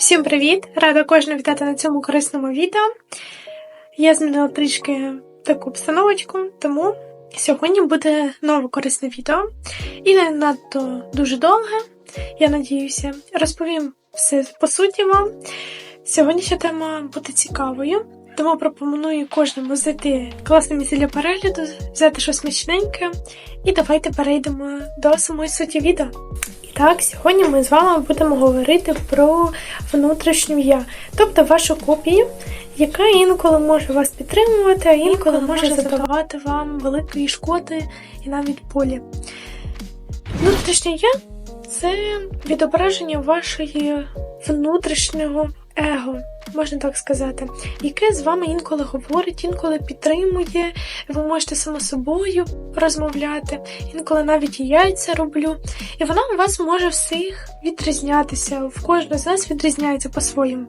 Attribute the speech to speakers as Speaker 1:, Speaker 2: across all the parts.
Speaker 1: Всім привіт! Рада кожного вітати на цьому корисному відео. Я змінила трішки таку обстановочку, тому сьогодні буде нове корисне відео. І не надто дуже довге, я надіюся, розповім все по суті вам. Сьогоднішня тема буде цікавою, тому пропоную кожному знайти класне місце для перегляду, взяти щось смачненьке, і давайте перейдемо до самої суті відео. Так, сьогодні ми з вами будемо говорити про внутрішню я, тобто вашу копію, яка інколи може вас підтримувати, а інколи може задавати вам великої шкоди і навіть болі. Внутрішнє я це відображення вашої внутрішнього его, можна так сказати, яке з вами інколи говорить, інколи підтримує, ви можете само собою розмовляти, інколи навіть і я це роблю. І вона у вас може всіх відрізнятися, в кожного з нас відрізняється по-своєму.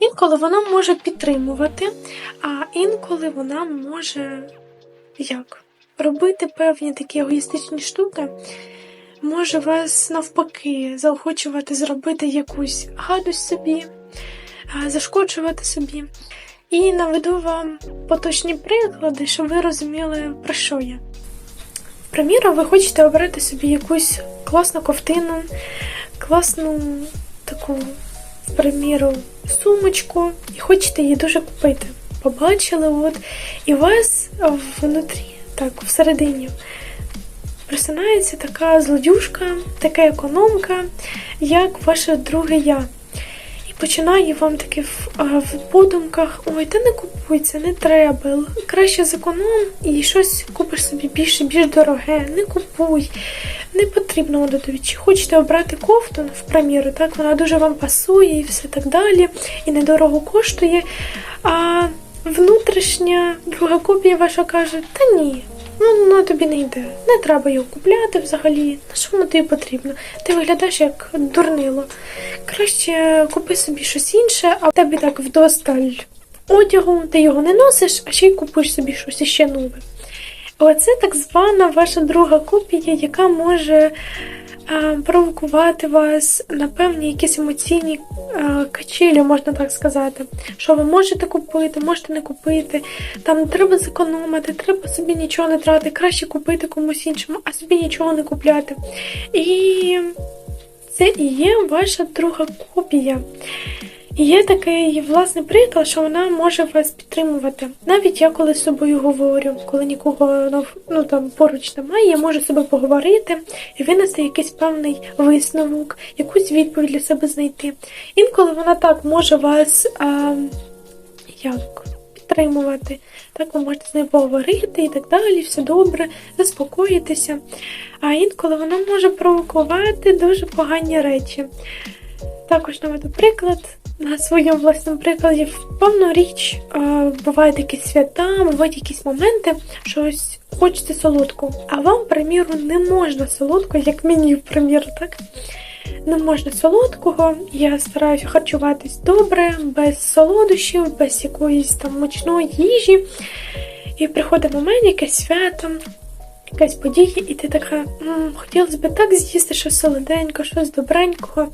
Speaker 1: Інколи вона може підтримувати, а інколи вона може як? Робити певні такі егоїстичні штуки, може вас навпаки заохочувати зробити якусь гадость собі, зашкоджувати собі. І наведу вам поточні приклади, щоб ви розуміли, про що я. Приміром, ви хочете обрати собі якусь класну ковтину, класну таку, в приміру, сумочку, і хочете її дуже купити. Побачили, от, і у вас внутрі, так, всередині, просинається така злодюжка, така економка, як ваше друге я. Починає вам таки в, в подумках: ой, та не купуй це, не треба. Краще зеконом і щось купиш собі більше, більш дороге. Не купуй. Не потрібно воно. Чи хочете обрати кофту, ну, в приміру, так вона дуже вам пасує і все так далі, і недорого коштує. А внутрішня друга копія ваша каже: та ні. Ну, воно тобі не йде. Не треба його купляти взагалі. На що воно тобі потрібно? Ти виглядаєш як дурнило. Краще купи собі щось інше, а в тебе так вдосталь одягу, ти його не носиш, а ще й купуєш собі щось іще нове. Оце так звана ваша друга копія, яка може провокувати вас на певні якісь емоційні а, качелі, можна так сказати. Що ви можете купити, можете не купити. Там треба зекономити, треба собі нічого не тратити, краще купити комусь іншому, а собі нічого не купляти. І це і є ваша друга копія. Є такий власний приклад, що вона може вас підтримувати. Навіть я коли з собою говорю, коли нікого ну, там поруч немає, я можу з собою поговорити і винести якийсь певний висновок, якусь відповідь для себе знайти. Інколи вона так може вас а, як підтримувати. Так ви можете з нею поговорити і так далі, все добре, заспокоїтися. А інколи вона може провокувати дуже погані речі. Також наведу приклад на своєму власному прикладі. В певну річ бувають якісь свята, бувають якісь моменти, що ось хочеться солодку. А вам, приміру, не можна солодкого, як мені, приміру, так? Не можна солодкого. Я стараюся харчуватись добре, без солодощів, без якоїсь там мучної їжі. І приходить момент, якесь свято, якась подія, і ти така, хотілося б так з'їсти щось солоденько, щось добренького.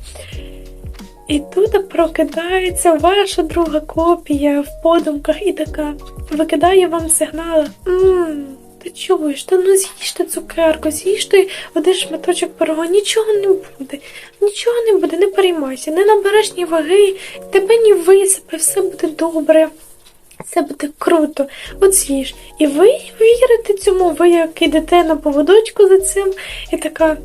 Speaker 1: І тут прокидається ваша друга копія в подумках і така викидає вам сигнали. Мм, ти чуєш, та ну з'їж ти цукерку, з'їж ти один шматочок пирога, нічого не буде, нічого не буде, не переймайся, не набереш ні ваги, тебе ні висипе, все буде добре. Це буде круто, от з'їж. І ви вірите цьому, ви як ідете на поводочку за цим, і така,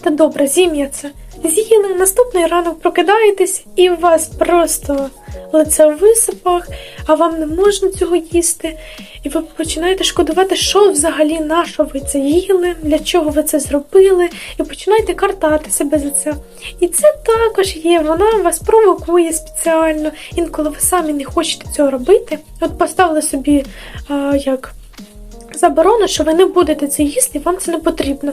Speaker 1: та добре, з'їм я це. З'їли, наступний ранок прокидаєтесь, і у вас просто лице в висипах, а вам не можна цього їсти. І ви починаєте шкодувати, що взагалі на що ви це їли, для чого ви це зробили, і починаєте картати себе за це. І це також є, вона вас провокує спеціально. Інколи ви самі не хочете цього робити. От поставили собі а, як заборону, що ви не будете це їсти, вам це не потрібно.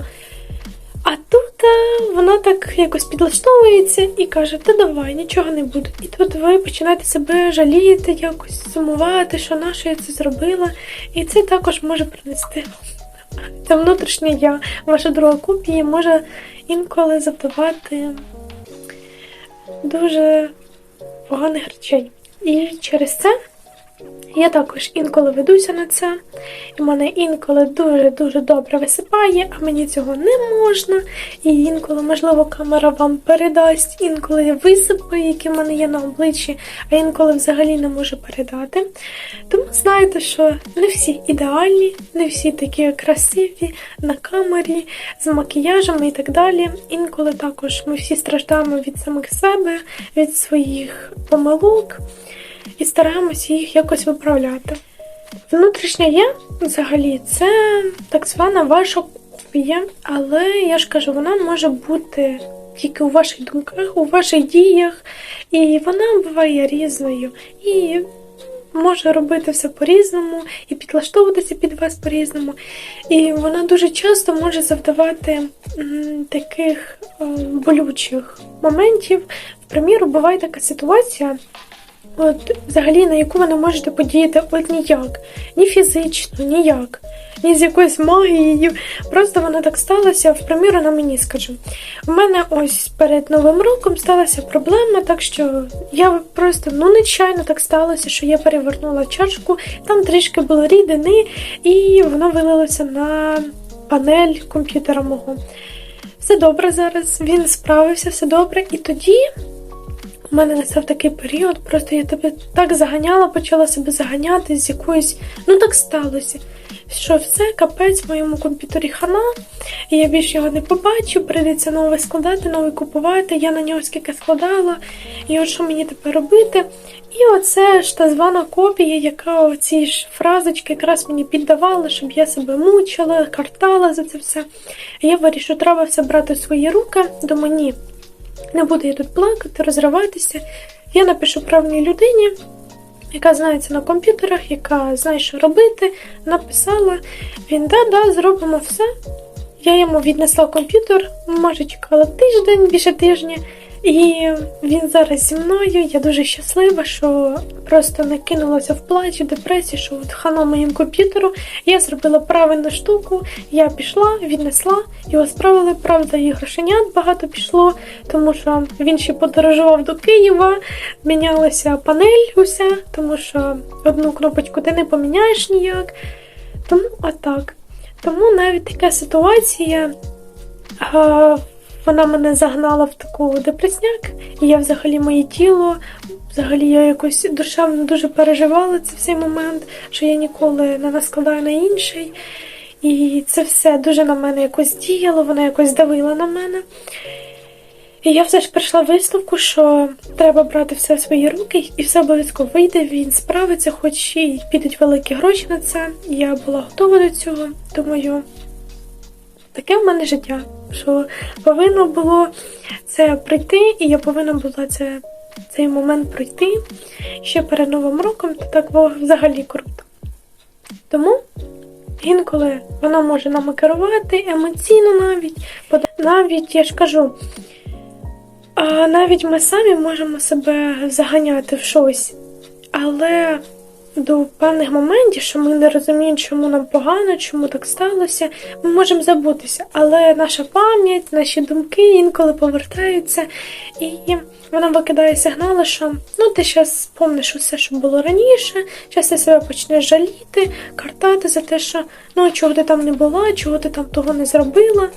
Speaker 1: А тут а, вона так якось підлаштовується і каже: Та давай, нічого не буде. І тут ви починаєте себе жаліти, якось сумувати, що на що я це зробила. І це також може принести. Це внутрішнє я, ваша друга копія може інколи завдавати дуже поганих речей. І через це я також інколи ведуся на це, і мене інколи дуже-дуже добре висипає, а мені цього не можна. І інколи, можливо, камера вам передасть, інколи висипи, які в мене є на обличчі, а інколи взагалі не можу передати. Тому знаєте, що не всі ідеальні, не всі такі красиві на камері, з макіяжами і так далі. Інколи також ми всі страждаємо від самих себе, від своїх помилок і стараємося їх якось виправляти. Внутрішня я взагалі це так звана ваша копія, але я ж кажу, вона може бути тільки у ваших думках, у ваших діях, і вона буває різною. І може робити все по-різному, і підлаштовуватися під вас по-різному. І вона дуже часто може завдавати таких е, болючих моментів. В приміру, буває така ситуація. От, взагалі, на яку ви не можете подіяти от ніяк, ні фізично, ніяк, ні з якоюсь магією. Просто вона так сталася, в приміру, на мені скажу. У мене ось перед Новим роком сталася проблема, так що я просто ну нечайно так сталося, що я перевернула чашку, там трішки було рідини, і воно вилилося на панель комп'ютера мого. Все добре зараз, він справився, все добре. І тоді у мене настав такий період, просто я тебе так заганяла, почала себе заганяти з якоюсь. Ну так сталося. Що все, капець в моєму комп'ютері хана, і я більше його не побачу, прийдеться нове складати, нове купувати. Я на нього скільки складала, і от що мені тепер робити? І оце ж та звана копія, яка оці ж фразочки якраз мені піддавала, щоб я себе мучила, картала за це все. Я вирішила, треба все брати в свої руки до мені. Не буду я тут плакати, розриватися. Я напишу правній людині, яка знається на комп'ютерах, яка знає, що робити. Написала. Він да-да, зробимо все. Я йому віднесла комп'ютер, може чекала тиждень, більше тижня. І він зараз зі мною. Я дуже щаслива, що просто не кинулася в плач, в депресію, що от хана моїм комп'ютеру. Я зробила правильну штуку. Я пішла, віднесла, його справили. Правда, і грошенят багато пішло, тому що він ще подорожував до Києва, мінялася панель уся, тому що одну кнопочку ти не поміняєш ніяк. Тому отак. Тому навіть така ситуація. Вона мене загнала в таку депресняк, і я взагалі моє тіло, взагалі я якось душевно дуже переживала цей всей момент, що я ніколи не наскладаю на інший. І це все дуже на мене якось діяло, воно якось давило на мене. І я все ж прийшла висновку, що треба брати все в свої руки, і все обов'язково вийде, він справиться, хоч і підуть великі гроші на це. Я була готова до цього. Думаю, таке в мене життя, що повинно було це пройти, і я повинна була це, цей момент пройти ще перед Новим роком, то так було взагалі круто. Тому інколи вона може нами керувати емоційно навіть, навіть я ж кажу. Навіть ми самі можемо себе заганяти в щось, але до певних моментів, що ми не розуміємо, чому нам погано, чому так сталося, ми можемо забутися. Але наша пам'ять, наші думки інколи повертаються, і вона викидає сигнали, що ну ти зараз спомниш усе, що було раніше, зараз ти себе почнеш жаліти, картати за те, що ну чого ти там не була, чого ти там того не зробила.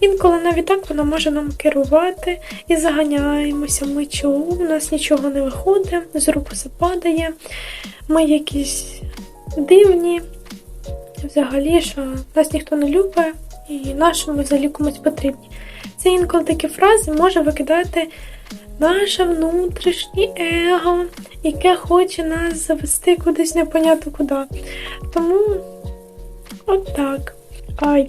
Speaker 1: Інколи навіть так вона може нам керувати і заганяємося. Ми чого, у нас нічого не виходить, з рук все падає. Ми якісь дивні, взагалі, що нас ніхто не любить і нашому взагалі комусь потрібні. Це інколи такі фрази може викидати наше внутрішнє его, яке хоче нас завести кудись непонятно куди. Тому от так.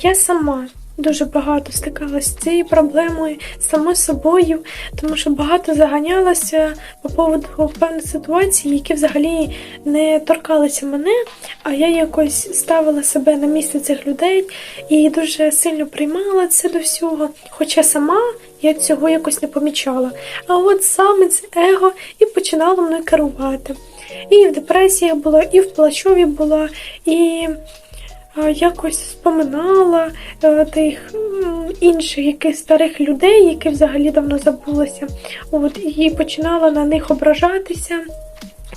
Speaker 1: Я сама дуже багато стикалася з цією проблемою самою собою, тому що багато заганялася по поводу певних ситуацій, які взагалі не торкалися мене, а я якось ставила себе на місце цих людей і дуже сильно приймала це до всього. Хоча сама я цього якось не помічала. А от саме це его і починало мною керувати. І в депресіях була, і в плачові була, і якось споминала е, тих інших яких старих людей, які взагалі давно забулися. От, і починала на них ображатися.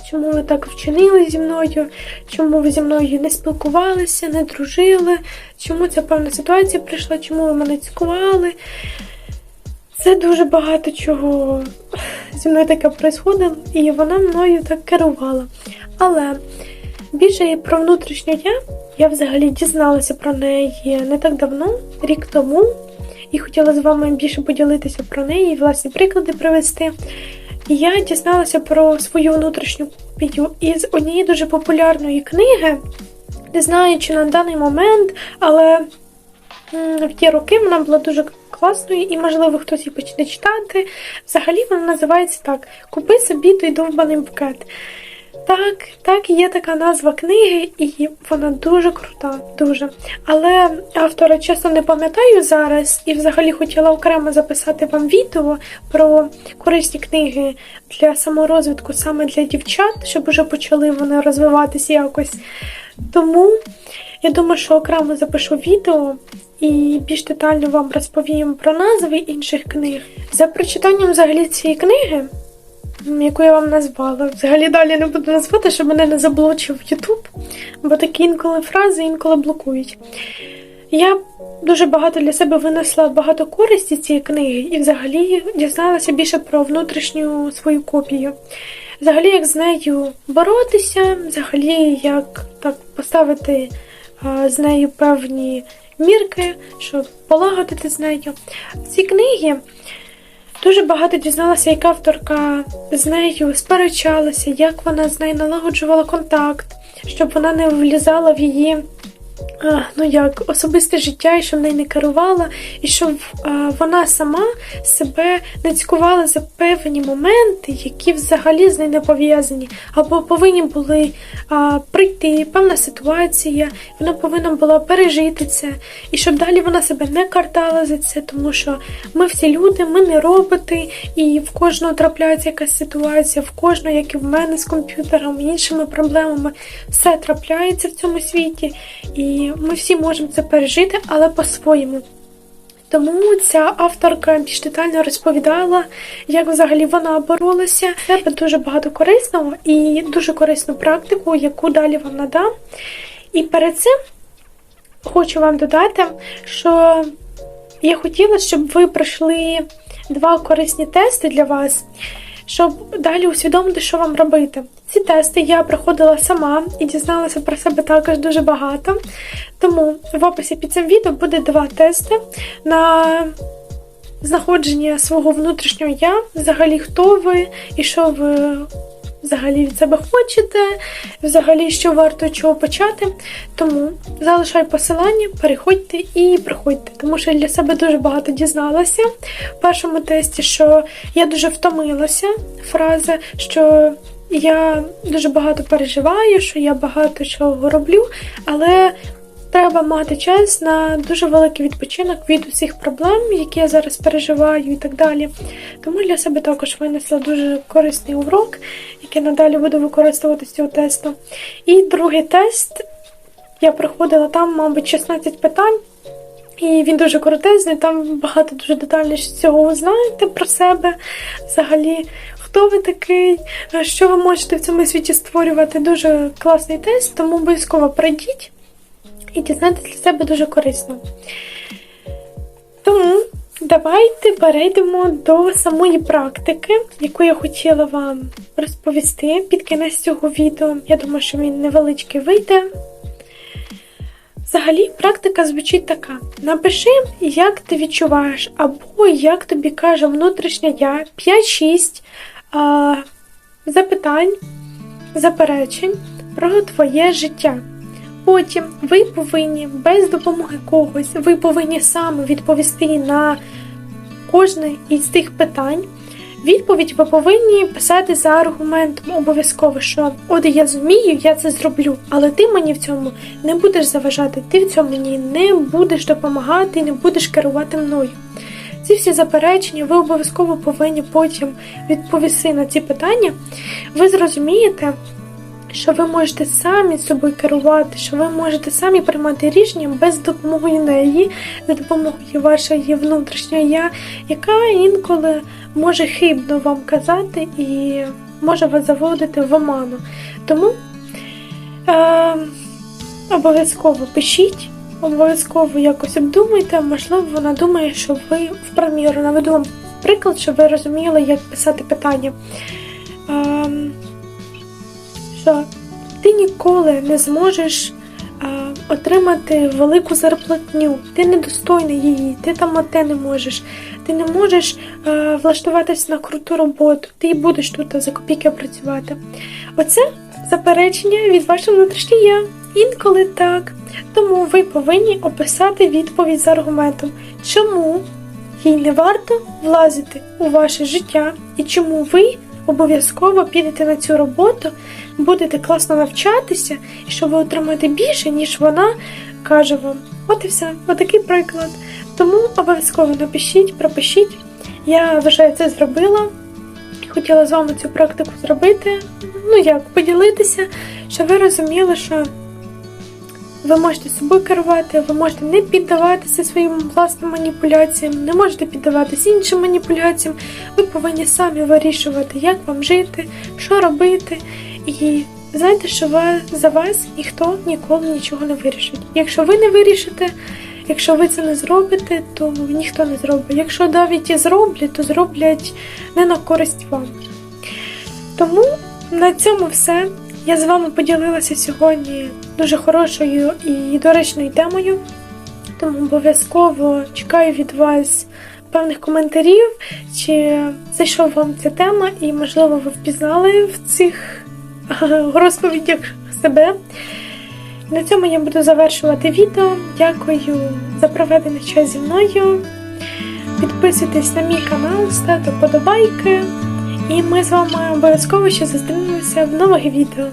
Speaker 1: Чому ви так вчинили зі мною? Чому ви зі мною не спілкувалися, не дружили? Чому ця певна ситуація прийшла? Чому ви мене цькували? Це дуже багато чого зі мною таке происходило, і вона мною так керувала. Але більше про внутрішню я я взагалі дізналася про неї не так давно, рік тому, і хотіла з вами більше поділитися про неї, власні приклади привести. Я дізналася про свою внутрішню копію із однієї дуже популярної книги. Не знаю, чи на даний момент, але в ті роки вона була дуже класною, і, можливо, хтось її почне читати. Взагалі вона називається так: Купи собі той довбаний букет. Так, так, є така назва книги, і вона дуже крута, дуже. Але автора чесно не пам'ятаю зараз, і взагалі хотіла окремо записати вам відео про корисні книги для саморозвитку саме для дівчат, щоб вже почали вони розвиватися якось. Тому я думаю, що окремо запишу відео і більш детально вам розповім про назви інших книг. За прочитанням взагалі цієї книги яку я вам назвала. Взагалі далі не буду назвати, щоб мене не заблочив Ютуб, бо такі інколи фрази інколи блокують. Я дуже багато для себе винесла багато користі цієї книги і взагалі дізналася більше про внутрішню свою копію. Взагалі, як з нею боротися, взагалі, як так поставити а, з нею певні мірки, щоб полагодити з нею. В цій книгі Дуже багато дізналася, як авторка з нею сперечалася, як вона з нею налагоджувала контакт, щоб вона не влізала в її ну як, особисте життя, і щоб нею не керувала, і щоб вона сама себе не цькувала за певні моменти, які взагалі з нею не пов'язані, або повинні були а, прийти певна ситуація, вона повинна була пережити це, і щоб далі вона себе не картала за це, тому що ми всі люди, ми не роботи, і в кожного трапляється якась ситуація, в кожного, як і в мене з комп'ютером, іншими проблемами, все трапляється в цьому світі. І ми всі можемо це пережити, але по-своєму. Тому ця авторка більш детально розповідала, як взагалі вона боролася. Тебе дуже багато корисного і дуже корисну практику, яку далі вам надам. І перед цим хочу вам додати, що я хотіла, щоб ви пройшли два корисні тести для вас щоб далі усвідомити, що вам робити. Ці тести я проходила сама і дізналася про себе також дуже багато. Тому в описі під цим відео буде два тести на знаходження свого внутрішнього я, взагалі, хто ви і що ви взагалі від себе хочете, взагалі, що варто чого почати. Тому залишай посилання, переходьте і приходьте, тому що я для себе дуже багато дізналася в першому тесті, що я дуже втомилася фраза, що я дуже багато переживаю, що я багато чого роблю, але Треба мати час на дуже великий відпочинок від усіх проблем, які я зараз переживаю і так далі. Тому для себе також винесла дуже корисний урок, який надалі буду використовувати з цього тесту. І другий тест я проходила там, мабуть, 16 питань. І він дуже коротезний, там багато дуже детальніше цього знаєте про себе. Взагалі, хто ви такий, що ви можете в цьому світі створювати. Дуже класний тест, тому обов'язково пройдіть і дізнатися для себе дуже корисно. Тому давайте перейдемо до самої практики, яку я хотіла вам розповісти під кінець цього відео. Я думаю, що він невеличкий вийде. Взагалі, практика звучить така: напиши, як ти відчуваєш, або як тобі каже внутрішня я 5-6 запитань, заперечень про твоє життя. Потім ви повинні без допомоги когось, ви повинні саме відповісти на кожне із тих питань. Відповідь ви повинні писати за аргументом обов'язково, що от я зумію, я це зроблю, але ти мені в цьому не будеш заважати, ти в цьому мені не будеш допомагати не будеш керувати мною. Ці всі заперечення, ви обов'язково повинні потім відповісти на ці питання. Ви зрозумієте, що ви можете самі собою керувати, що ви можете самі приймати рішення без допомоги неї, за допомогою вашої внутрішньої я, яка інколи може хибно вам казати і може вас заводити в оману. Тому е, обов'язково пишіть, обов'язково якось обдумайте, можливо, вона думає, що ви в приміру наведу вам приклад, щоб ви розуміли, як писати питання. Е, що ти ніколи не зможеш е, отримати велику зарплатню, ти недостойний її, ти там оте не можеш, ти не можеш е, влаштуватися на круту роботу, ти будеш тут за копійки працювати. Оце заперечення від вашого внутрішнього я. Інколи так. Тому ви повинні описати відповідь з аргументом, чому їй не варто влазити у ваше життя і чому ви обов'язково підете на цю роботу, будете класно навчатися, і що ви отримаєте більше, ніж вона каже вам. От і все, отакий приклад. Тому обов'язково напишіть, пропишіть. Я вважаю, це зробила. Хотіла з вами цю практику зробити. Ну як, поділитися, щоб ви розуміли, що ви можете собою керувати, ви можете не піддаватися своїм власним маніпуляціям, не можете піддаватися іншим маніпуляціям. Ви повинні самі вирішувати, як вам жити, що робити. І знайте, що за вас ніхто ніколи нічого не вирішить. Якщо ви не вирішите, якщо ви це не зробите, то ніхто не зробить. Якщо навіть і зроблять, то зроблять не на користь вам. Тому на цьому все. Я з вами поділилася сьогодні дуже хорошою і доречною темою. Тому обов'язково чекаю від вас певних коментарів, чи зайшов вам ця тема, і, можливо, ви впізнали в цих розповідях себе. На цьому я буду завершувати відео. Дякую за проведений час зі мною. Підписуйтесь на мій канал, ставте вподобайки. І ми з вами обов'язково ще зустрінемося в нових відео.